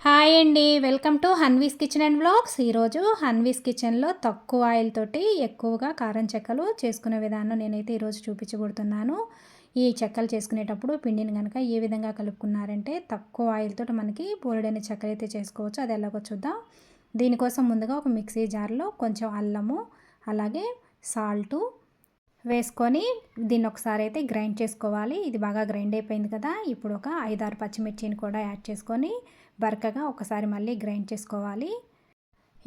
Hi అండి. Welcome to Hanvi's kitchen and blogs ఈరోజు హన్వీస్ కిచెన్లో తక్కువ ఆయిల్ తోటి ఎక్కువగా కారం చెక్కలు చేసుకునే విధానం నేనైతే ఈరోజు చూపించబడుతున్నాను ఈ చెక్కలు చేసుకునేటప్పుడు పిండిని కనుక ఏ విధంగా కలుపుకున్నారంటే తక్కువ ఆయిల్ తోటి మనకి బోలెడైన చెక్కలు అయితే చేసుకోవచ్చు. అది ఎలాగో చూద్దాం. దీనికోసం ముందుగా ఒక మిక్సీ జార్లో కొంచెం అల్లము అలాగే సాల్టు వేసుకొని దీన్ని ఒకసారి అయితే గ్రైండ్ చేసుకోవాలి. ఇది బాగా గ్రైండ్ అయిపోయింది కదా. ఇప్పుడు ఒక ఐదారు పచ్చిమిర్చిని కూడా యాడ్ చేసుకొని బరకగా ఒకసారి మళ్ళీ గ్రైండ్ చేసుకోవాలి.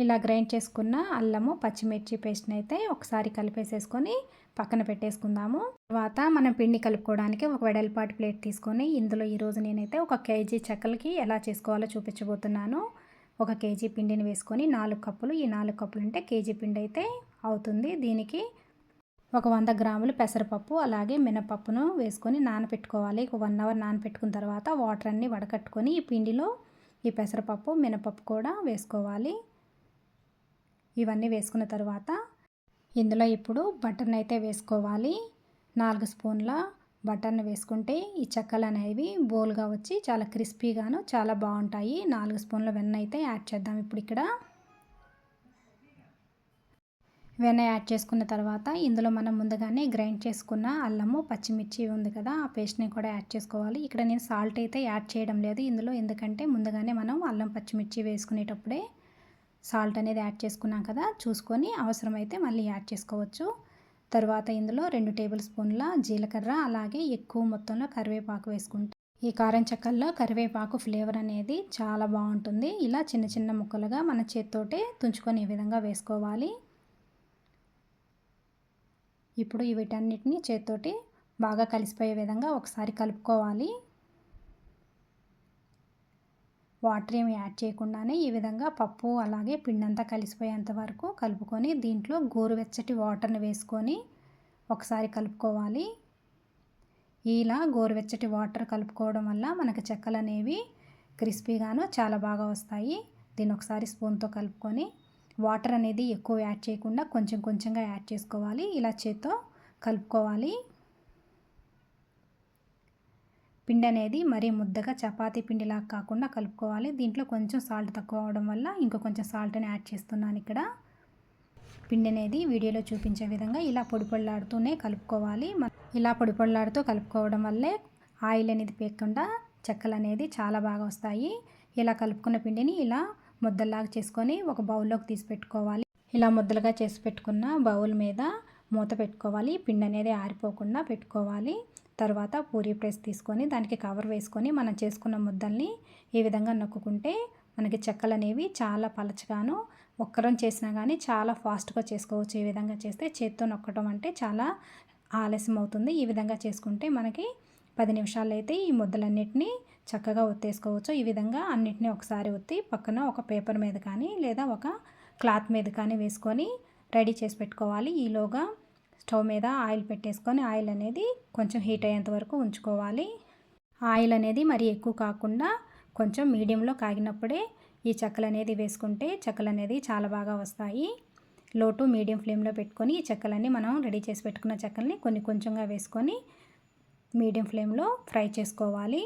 ఇలా గ్రైండ్ చేసుకున్న అల్లము పచ్చిమిర్చి పేస్ట్ని అయితే ఒకసారి కలిపేసేసుకొని పక్కన పెట్టేసుకుందాము. తర్వాత మనం పిండి కలుపుకోవడానికి ఒక వెడల్పాటి ప్లేట్ తీసుకొని ఇందులో ఈరోజు నేనైతే ఒక కేజీ చెక్కలకి ఎలా చేసుకోవాలో చూపించబోతున్నాను. ఒక కేజీ పిండిని వేసుకొని నాలుగు కప్పులు ఈ నాలుగు కప్పులు అంటే కేజీ పిండి అయితే అవుతుంది. దీనికి ఒక వంద గ్రాములు పెసరపప్పు అలాగే మినపప్పును వేసుకొని నానపెట్టుకోవాలి. ఒక వన్ అవర్ నానపెట్టుకున్న తర్వాత వాటర్ అన్నీ వడకట్టుకొని ఈ పిండిలో ఈ పెసరపప్పు మినపప్పు కూడా వేసుకోవాలి. ఇవన్నీ వేసుకున్న తర్వాత ఇందులో ఇప్పుడు బటర్ని అయితే వేసుకోవాలి. నాలుగు స్పూన్ల బటర్ని వేసుకుంటే ఈ చెక్కలు అనేవి బోల్గా వచ్చి చాలా క్రిస్పీగాను చాలా బాగుంటాయి. నాలుగు స్పూన్ల వెన్న అయితే యాడ్ చేద్దాం ఇప్పుడు ఇక్కడ. వెన్న యాడ్ చేసుకున్న తర్వాత ఇందులో మనం ముందుగానే గ్రైండ్ చేసుకున్న అల్లము పచ్చిమిర్చి ఉంది కదా ఆ పేస్ట్ని కూడా యాడ్ చేసుకోవాలి. ఇక్కడ నేను సాల్ట్ అయితే యాడ్ చేయడం లేదు ఇందులో ఎందుకంటే ముందుగానే మనం అల్లం పచ్చిమిర్చి వేసుకునేటప్పుడే సాల్ట్ అనేది యాడ్ చేసుకున్నాం కదా చూసుకొని అవసరమైతే మళ్ళీ యాడ్ చేసుకోవచ్చు. తర్వాత ఇందులో రెండు టేబుల్ స్పూన్ల జీలకర్ర అలాగే ఎక్కువ మొత్తంలో కరివేపాకు వేసుకుంటాం ఈ కారం చెక్కల్లో కరివేపాకు ఫ్లేవర్ అనేది చాలా బాగుంటుంది. ఇలా చిన్న చిన్న ముక్కలుగా మన చేత్తోటే తుంచుకొని ఈ విధంగా వేసుకోవాలి. ఇప్పుడు వీటన్నిటిని చేతితోటి బాగా కలిసిపోయే విధంగా ఒకసారి కలుపుకోవాలి. వాటర్ ఏమి యాడ్ చేయకుండానే ఈ విధంగా పప్పు అలాగే పిండంతా కలిసిపోయేంత వరకు కలుపుకొని దీంట్లో గోరువెచ్చటి వాటర్ని వేసుకొని ఒకసారి కలుపుకోవాలి. ఇలా గోరువెచ్చటి వాటర్ కలుపుకోవడం వల్ల మనకు చెక్కలు అనేవి క్రిస్పీగాను చాలా బాగా వస్తాయి. దీన్ని ఒకసారి స్పూన్తో కలుపుకొని వాటర్ అనేది ఎక్కువ యాడ్ చేయకుండా కొంచెం కొంచెంగా యాడ్ చేసుకోవాలి. ఇలా చేత్తో కలుపుకోవాలి. పిండి అనేది మరీ ముద్దగా చపాతీ పిండిలాగా కాకుండా కలుపుకోవాలి. దీంట్లో కొంచెం సాల్ట్ తక్కువ అవడం వల్ల ఇంకో కొంచెం సాల్ట్ని యాడ్ చేస్తున్నాను ఇక్కడ. పిండి అనేది వీడియోలో చూపించే విధంగా ఇలా పొడి పొడిలాడుతూనే కలుపుకోవాలి. ఇలా పొడి పొడిలాడుతూ కలుపుకోవడం వల్లే ఆయిల్ అనేది పేకుండా చెక్కలు అనేది చాలా బాగా వస్తాయి. ఇలా కలుపుకున్న పిండిని ఇలా ముద్దల్లాగా చేసుకొని ఒక బౌల్లోకి తీసి పెట్టుకోవాలి. ఇలా ముద్దలుగా చేసి పెట్టుకున్న బౌల్ మీద మూత పెట్టుకోవాలి. పిండి అనేది ఆరిపోకుండా పెట్టుకోవాలి. తర్వాత పూరీ ప్రెస్ తీసుకొని దానికి కవర్ వేసుకొని మనం చేసుకున్న ముద్దల్ని ఈ విధంగా నొక్కుంటే మనకి చెక్కలు అనేవి చాలా పలచగాను ఒక్కరం చేసినా కానీ చాలా ఫాస్ట్గా చేసుకోవచ్చు. ఈ విధంగా చేస్తే చేత్తో నొక్కడం అంటే చాలా ఆలస్యం అవుతుంది ఈ విధంగా చేసుకుంటే మనకి పది నిమిషాలు అయితే ఈ ముద్దలన్నిటినీ చక్కగా ఒత్తేసుకోవచ్చు. ఈ విధంగా అన్నిటినీ ఒకసారి ఒత్తి పక్కన ఒక పేపర్ మీద కానీ లేదా ఒక క్లాత్ మీద కానీ వేసుకొని రెడీ చేసి పెట్టుకోవాలి. ఈలోగా స్టవ్ మీద ఆయిల్ పెట్టేసుకొని ఆయిల్ అనేది కొంచెం హీట్ అయ్యేంత వరకు ఉంచుకోవాలి. ఆయిల్ అనేది మరి ఎక్కువ కాకుండా కొంచెం మీడియంలో కాగినప్పుడే ఈ చెక్కలు అనేది వేసుకుంటే చెక్కలు అనేది చాలా బాగా వస్తాయి. లో టు మీడియం ఫ్లేమ్లో పెట్టుకొని ఈ చెక్కలన్నీ మనం రెడీ చేసి పెట్టుకున్న చెక్కల్ని కొన్ని కొంచెంగా వేసుకొని మీడియం ఫ్లేమ్లో ఫ్రై చేసుకోవాలి.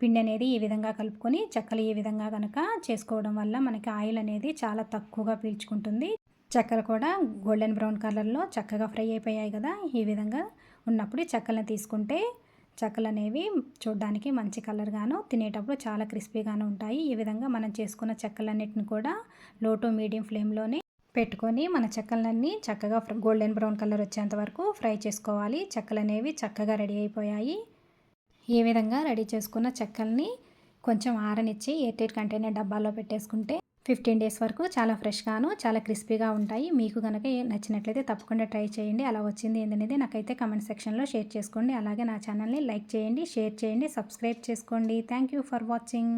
పిండి అనేది ఈ విధంగా కలుపుకొని చెక్కలు ఈ విధంగా కనుక చేసుకోవడం వల్ల మనకి ఆయిల్ అనేది చాలా తక్కువగా పీల్చుకుంటుంది. చెక్కలు కూడా గోల్డెన్ బ్రౌన్ కలర్లో చక్కగా ఫ్రై అయిపోయాయి కదా. ఈ విధంగా ఉన్నప్పుడు చెక్కలను తీసుకుంటే చెక్కలు అనేవి చూడడానికి మంచి కలర్గాను తినేటప్పుడు చాలా క్రిస్పీగాను ఉంటాయి. ఈ విధంగా మనం చేసుకున్న చెక్కలన్నిటిని కూడా లో టు మీడియం ఫ్లేమ్లోనే పెట్టుకొని మన చెక్కలన్నీ చక్కగా గోల్డెన్ బ్రౌన్ కలర్ వచ్చేంత వరకు ఫ్రై చేసుకోవాలి. చెక్కలు అనేవి చక్కగా రెడీ అయిపోయాయి. ఈ విధంగా రెడీ చేసుకున్న చెక్కల్ని కొంచెం ఆరనిచ్చి ఎయిర్టైట్ కంటైనర్ డబ్బాలో పెట్టేసుకుంటే ఫిఫ్టీన్ డేస్ వరకు చాలా ఫ్రెష్గాను చాలా క్రిస్పీగా ఉంటాయి. మీకు కనుక నచ్చినట్లయితే తప్పకుండా ట్రై చేయండి. అలా వచ్చింది ఏంటనేది నాకైతే కమెంట్ సెక్షన్లో షేర్ చేసుకోండి. అలాగే నా ఛానల్ని లైక్ చేయండి షేర్ చేయండి సబ్స్క్రైబ్ చేసుకోండి. Thank you for watching.